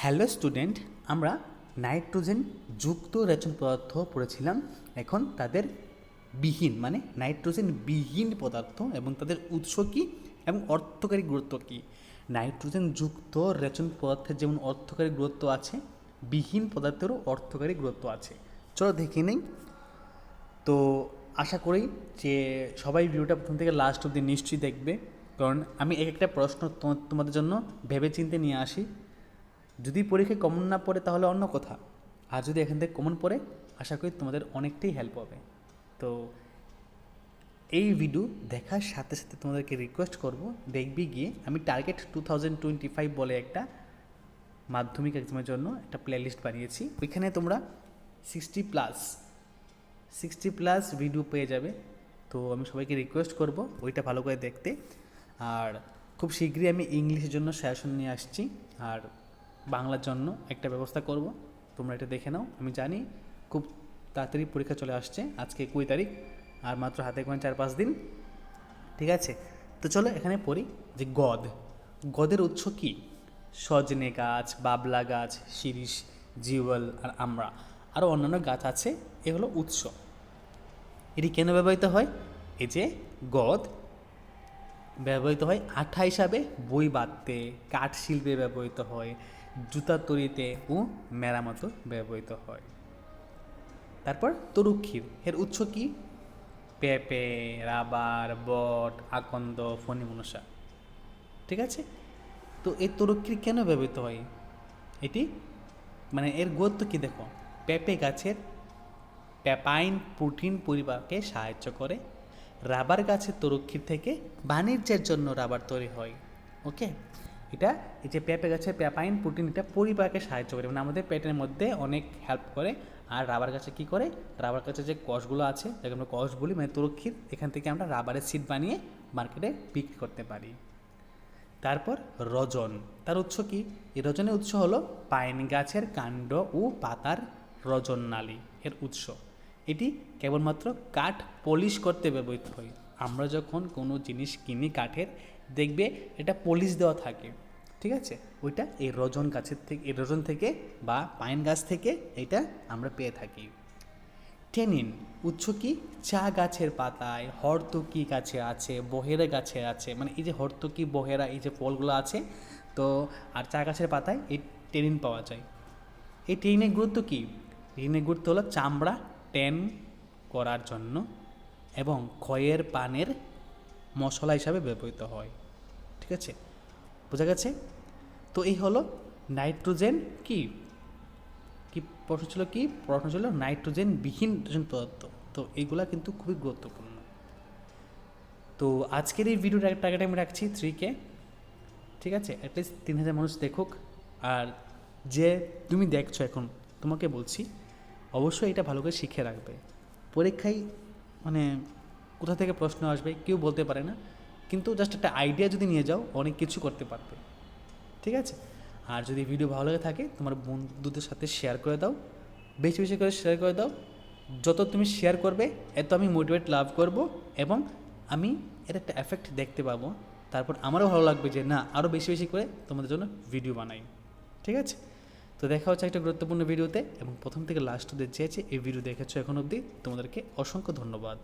Hello student, আমরা nitrogen যুক্ত রেচন পদার্থ পড়েছিলাম। এখন তাদের বিহীন মানে নাইট্রোজেন বিহীন পদার্থ এবং তাদের উৎস কী এবং অর্থকারী গুরুত্ব কী? নাইট্রোজেন যুক্ত রেচন পদার্থের যেমন অর্থকারী গুরুত্ব আছে, বিহীন পদার্থেরও অর্থকারী গুরুত্ব আছে। চলো দেখে নেই। তো আশা করি যে সবাই ভিডিওটা প্রথম থেকে লাস্ট অবধি নিশ্চয়ই দেখবে। কারণ আমি এক একটা প্রশ্ন তোমা- তোমাদের জন্য ভেবে চিন্তে নিয়ে আসি। যদি পরীক্ষায় কমন না পড়ে তাহলে অন্য কথা। আর যদি এখান থেকে কমন পড়ে, আশা করি তোমাদের অনেকটাই হেল্প হবে। তো এই ভিডিও দেখার সাথে সাথে তোমাদেরকে রিকোয়েস্ট করব, দেখবি গিয়ে। আমি target two thousand twenty five বলে একটা মাধ্যমিক এক্সামের জন্য একটা প্লেলিস্ট বানিয়েছি। ওইখানে তোমরা sixty plus sixty plus video পেয়ে যাবে। তো আমি সবাইকে রিকোয়েস্ট করব ওইটা ভালো করে দেখতে। আর খুব শীঘ্রই আমি ইংলিশের জন্য সেশন নিয়ে আসছি। আর বাংলার জন্য একটা ব্যবস্থা করব। তোমরা এটা দেখে নাও। আমি জানি খুব তাড়াতাড়ি পরীক্ষা চলে আসছে। আজকে কুড়ি তারিখ, আর মাত্র হাতে গোনা চার পাঁচ দিন। ঠিক আছে? তো চলো এখানে পড়ি যে গদ। গদের উৎস কি? সজনে গাছ, বাবলা গাছ, শিরিষ জিওয়াল আর আমরা। আরও অন্যান্য গাছ আছে। এগুলো উৎস। এটি কেন ব্যবহৃত হয়? এই যে গদ ব্যবহৃত হয় আঠা হিসাবে বই বাঁধতে কাঠ শিল্পে ব্যবহৃত হয়। জুতা তৈরিতে ও মেরামতো ব্যবহৃত হয়। তারপর তরুক্ষীর, এর উৎস কি? পেঁপে, রাবার, বট, আকন্দ, ফণি মনসা। ঠিক আছে? তো এই তরুক্ষীর কেন ব্যবহৃত হয়? এটি মানে এর গুরুত্ব কি দেখো? পেঁপে গাছের প্যাপাইন প্রোটিন পরিবারকে সাহায্য করে। রাবার গাছের তরুক্ষীর থেকে বাণিজ্যের জন্য রাবার তৈরি হয়। ওকে? এটা এই যে পেঁপে গাছের প্যাপাইন, প্রোটিন এটা পরিবারকে সাহায্য করে। মানে আমাদের পেটের মধ্যে অনেক হেল্প করে। আর রাবার গাছে কি করে? রাবার গাছের যে কষগুলো আছে, যাকে আমরা কষ বলি মানে তরুক্ষীর, এখান থেকে আমরা রাবারের সিট বানিয়ে মার্কেটে বিক্রি করতে পারি। তারপর রজন। তার উৎস কি? এই রজনের উৎস হলো পাইন গাছের কাণ্ড ও পাতার রজন নালী এর উৎস। এটি কেবলমাত্র কাঠ পলিশ করতে ব্যবহৃত হয়। আমরা যখন কোনো জিনিস কিনি কাঠের, দেখবে এটা পলিশ দেওয়া থাকে। ঠিক আছে? ওইটা এই রজন গাছের থেকে, এই রজন থেকে বা পাইন গাছ থেকে এটা আমরা পেয়ে থাকি। টেনিন উৎস কি? চা গাছের পাতায়, হরতকি গাছে আছে, বহেরা গাছে আছে মানে এই যে হরতকি, বহেরা, এই যে ফলগুলো আছে, তো আর চা গাছের পাতায় এই টেনিন পাওয়া যায়। এই টেনিনের গুরুত্ব কী? টেনিনের গুরুত্ব হলো চামড়া টেন করার জন্য এবং ক্ষয়ের পানের মশলা হিসাবে ব্যবহৃত হয়। ঠিক আছে? বোঝা গেছে? তো এই হলো নাইট্রোজেন কি? কি প্রশ্ন ছিল কি? প্রশ্ন ছিল নাইট্রোজেন বিহীন নাইট্রোজেন পদার্থ। তো এইগুলা কিন্তু খুবই গুরুত্বপূর্ণ। তো আজকের এই ভিডিওর টার্গেট আমি রাখছি থ্রিকে ঠিক আছে? অ্যাটলিস্ট তিন হাজার মানুষ দেখুক। আর যে তুমি দেখছ এখন, তোমাকে বলছি, অবশ্যই এটা ভালো করে শিখে রাখবে। পরীক্ষায় মানে কোথা থেকে প্রশ্ন আসবে, কেউ বলতে পারে না। কিন্তু জাস্ট একটা আইডিয়া যদি নিয়ে যাও, অনেক কিছু করতে পারবে। ঠিক আছে? আর যদি ভিডিও ভালো লাগে থাকে, তোমার বন্ধুদের সাথে শেয়ার করে দাও। বেশি বেশি করে শেয়ার করে দাও। যত তুমি শেয়ার করবে, এত আমি মোটিভেট লাভ করব এবং আমি এর একটা এফেক্ট দেখতে পাবো। তারপর আমারও ভালো লাগবে যে, না আরও বেশি বেশি করে তোমাদের জন্য ভিডিও বানাই। ঠিক আছে? তো দেখা হচ্ছে একটা গুরুত্বপূর্ণ ভিডিওতে এবং প্রথম থেকে লাস্ট অব্দি চেয়েছে এই ভিডিও দেখেছ এখন অবধি, তোমাদেরকে অসংখ্য ধন্যবাদ।